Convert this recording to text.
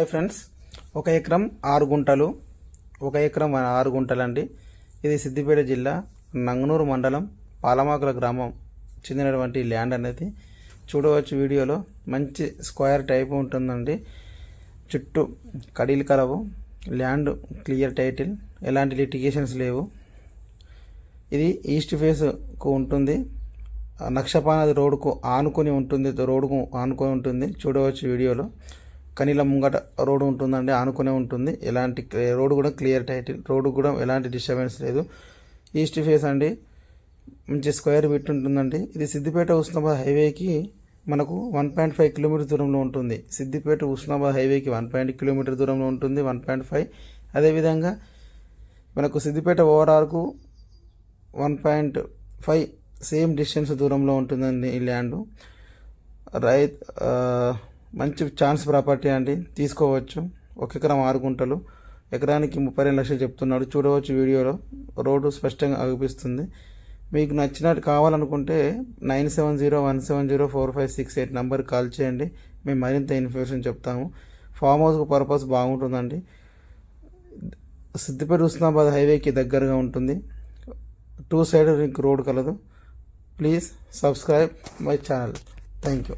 Hi friends ఒక ఎకరం ఆరు గుంటలు ఒక ఎకరం ఆరు గుంటలు అండి ఇది సిద్దిపేట జిల్లా నంగనూరు మండలం పాలమాకుల గ్రామం చెందినటువంటి ల్యాండ్ అనేది. చూడవచ్చు వీడియోలో మంచి స్క్వేర్ టైప్ ఉంటుందండి. చుట్టూ కడీలు కలవు ల్యాండ్ క్లియర్ టైటిల్ ఎలాంటి లిటిగేషన్స్ లేవు. ఇది ఈస్ట్ ఫేస్కు ఉంటుంది. నక్షపానది రోడ్కు ఆనుకొని ఉంటుంది రోడ్డుకు ఆనుకొని ఉంటుంది. చూడవచ్చు వీడియోలో. కనీల ముంగట రోడ్డు ఉంటుందండి ఆనుకునే ఉంటుంది. ఎలాంటి రోడ్డు కూడా క్లియర్ టైటిల్ రోడ్డు కూడా ఎలాంటి డిస్టర్బెన్స్ లేదు. ఈస్ట్ ఫేస్ అండి మంచి స్క్వేర్ బిట్ ఉంటుందండి. ఇది సిద్దిపేట ఉస్నాబాద్ హైవేకి మనకు వన్ పాయింట్ ఫైవ్ కిలోమీటర్ దూరంలో ఉంటుంది. సిద్దిపేట ఉస్నాబాద్ హైవేకి వన్ పాయింట్ కిలోమీటర్ దూరంలో ఉంటుంది వన్ పాయింట్ ఫైవ్. అదేవిధంగా మనకు Siddipet ఓవరాల్కు one point five same distance దూరంలో ఉంటుందండి ఈ ల్యాండ్. రైత్ మంచి ఛాన్స్ ప్రాపర్టీ అండి. తీసుకోవచ్చు. ఒక ఎకరం ఆరు గుంటలు. ఎకరానికి ముప్పై రెండు లక్షలు చెప్తున్నాడు. చూడవచ్చు వీడియోలో. రోడ్డు స్పష్టంగా అగుపిస్తుంది మీకు నచ్చినట్టు కావాలనుకుంటే nine seven zero one seven zero four five six eight number call చేయండి. మేము మరింత ఇన్ఫర్మేషన్ చెప్తాము. ఫామ్ హౌస్ పర్పస్ బాగుంటుందండి. సిద్దిపేట హుస్నాబాద్ హైవేకి దగ్గరగా ఉంటుంది. టూ సైడ్ రింక్ రోడ్ కలదు. Please subscribe my channel thank you